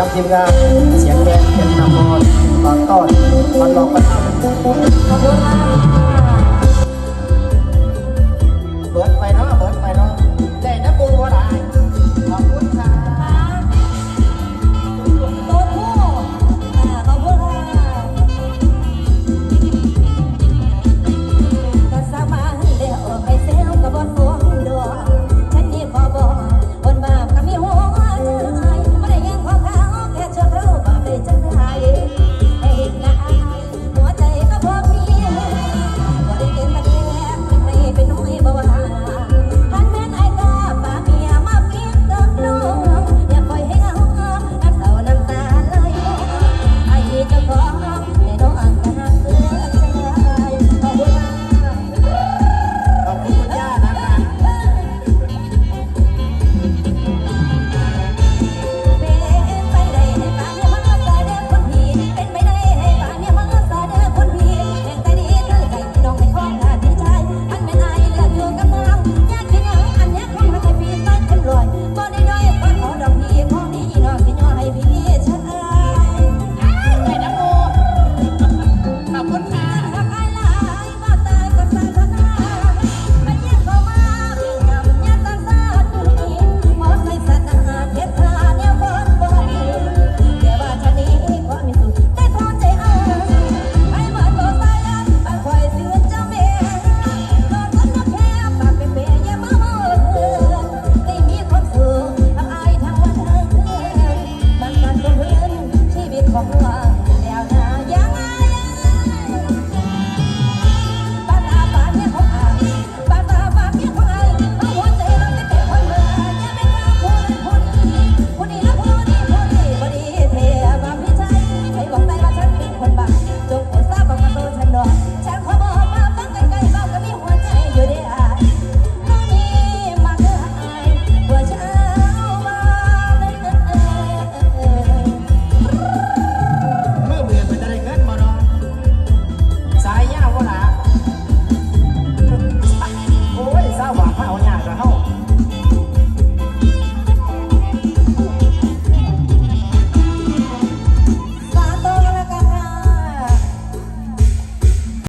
จับทีมงานเสียงแรงเป็นนำมอนบางต้อนมันหลอกบางทำ